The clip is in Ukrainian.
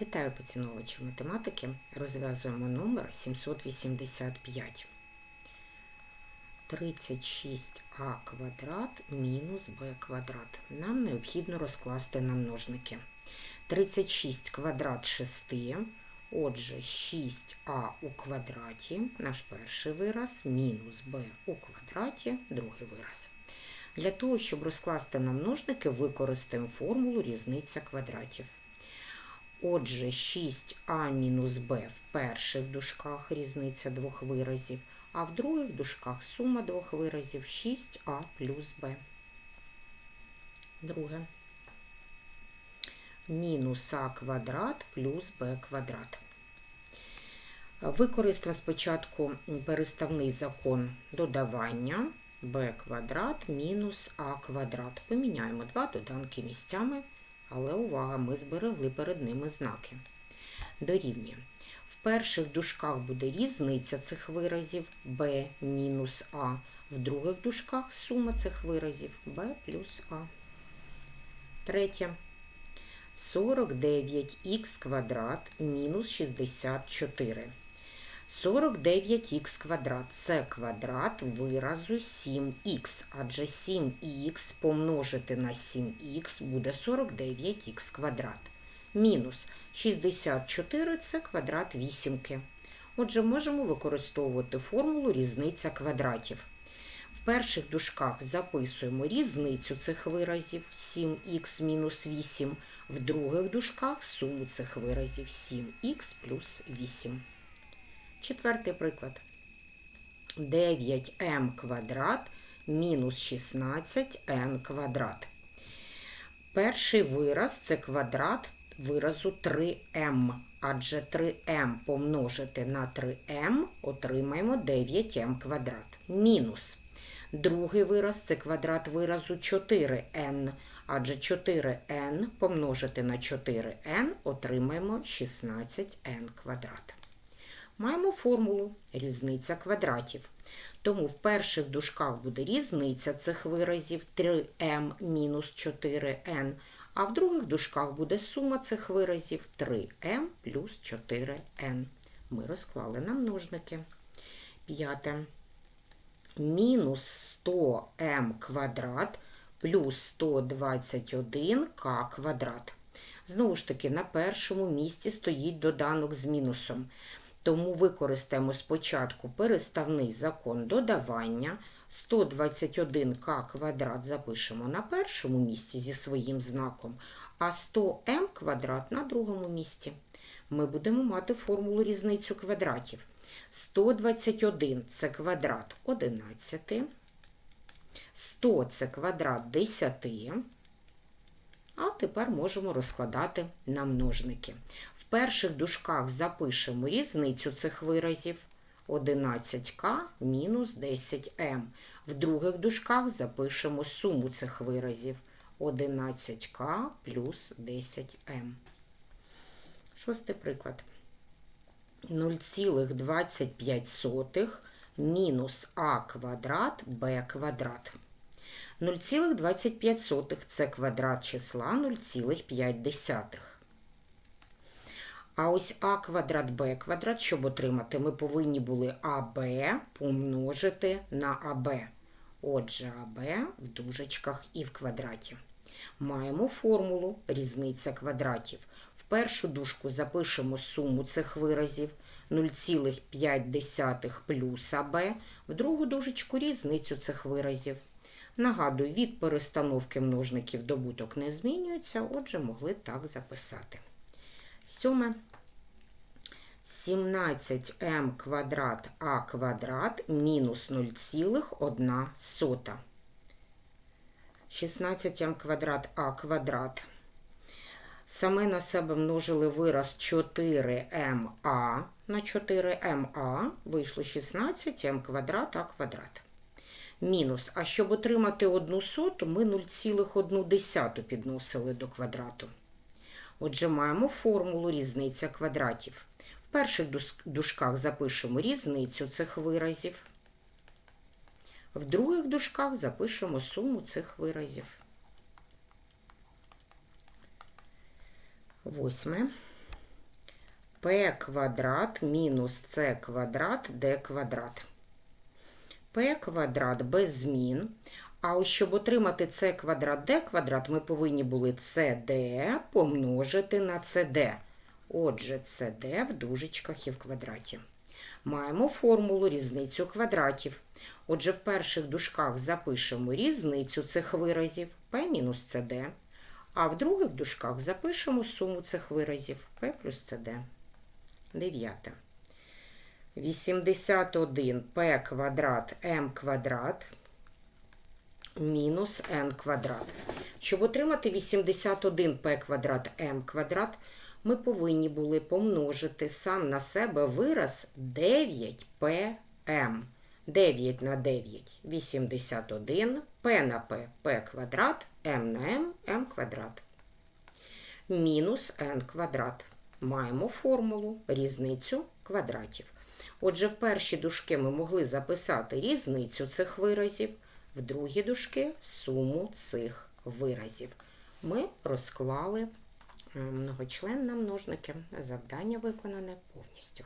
Вітаю поціновувачі математики. Розв'язуємо номер 785. 36а квадрат мінус b квадрат. Нам необхідно розкласти на множники. 36 квадрат 6. Отже, 6а у квадраті, наш перший вираз, мінус b у квадраті, другий вираз. Для того, щоб розкласти на множники, використаємо формулу різниця квадратів. Отже, 6а мінус b в перших дужках різниця двох виразів, а в других дужках сума двох виразів 6а плюс b. Друге. Мінус а квадрат плюс b квадрат. Використаємо спочатку переставний закон додавання b квадрат мінус а квадрат. Поміняємо два доданки місцями. Але увага, ми зберегли перед ними знаки. Дорівнює. В перших дужках буде різниця цих виразів b мінус а. В других дужках сума цих виразів b плюс а. Третє. 49х квадрат мінус 64. 49х квадрат це квадрат виразу 7х, адже 7х помножити на 7х буде 49х квадрат. Мінус 64 це квадрат вісімки. Отже, можемо використовувати формулу різниця квадратів. В перших дужках записуємо різницю цих виразів 7х мінус 8, в других дужках суму цих виразів 7х плюс 8. Четвертий приклад. 9m квадрат мінус 16n квадрат. Перший вираз це квадрат виразу 3m. Адже 3m помножити на 3m отримаємо 9m квадрат. Мінус. Другий вираз це квадрат виразу 4n. Адже 4n помножити на 4n отримаємо 16n квадрат. Маємо формулу різниця квадратів. Тому в перших дужках буде різниця цих виразів 3m мінус 4n, а в других дужках буде сума цих виразів 3m плюс 4n. Ми розклали на множники. П'яте. Мінус 100m квадрат плюс 121к квадрат. Знову ж таки, на першому місці стоїть доданок з мінусом. Тому використаємо спочатку переставний закон додавання. 121к квадрат запишемо на першому місці зі своїм знаком, а 100м квадрат на другому місці. Ми будемо мати формулу різницю квадратів. 121 це квадрат 11, 100 це квадрат 10. А тепер можемо розкладати на множники. В перших дужках запишемо різницю цих виразів 11к мінус 10m. В других дужках запишемо суму цих виразів 11к плюс 10m. Шостий приклад. 0,25 мінус а квадрат b квадрат. 0,25 це квадрат числа 0,5. А ось а квадрат Б квадрат, щоб отримати, ми повинні були АБ помножити на АБ. Отже, АБ в дужечках і в квадраті. Маємо формулу різниця квадратів. В першу дужку запишемо суму цих виразів 0,5 плюс АБ, в другу дужечку різницю цих виразів. Нагадую, від перестановки множників добуток не змінюється, отже, могли так записати. Сьоме. 17m квадрат а квадрат мінус 0,1 сота. 16m квадрат а квадрат. Саме на себе множили вираз 4ma на 4ma вийшло 16m квадрат а квадрат. Мінус. А щоб отримати одну соту, ми 0,1 підносили до квадрату. Отже, маємо формулу різниця квадратів. В перших дужках запишемо різницю цих виразів. В других дужках запишемо суму цих виразів. Восьме. p квадрат мінус c квадрат d квадрат. p квадрат без змін. А ось щоб отримати c квадрат d квадрат, ми повинні були cd помножити на cd. Отже, cd в дужечках і в квадраті. Маємо формулу різницю квадратів. Отже, в перших дужках запишемо різницю цих виразів p мінус cd, а в других дужках запишемо суму цих виразів p плюс cd. Дев'яте. 81 p квадрат m квадрат мінус n квадрат. Щоб отримати 81 p квадрат m квадрат, ми повинні були помножити сам на себе вираз 9pm. 9 на 9 – 81, p на p – p квадрат, m на m – m квадрат. Мінус n квадрат. Маємо формулу різницю квадратів. Отже, в перші дужки ми могли записати різницю цих виразів, в другі дужки – суму цих виразів. Ми розклали многочленні множники. Завдання виконане повністю.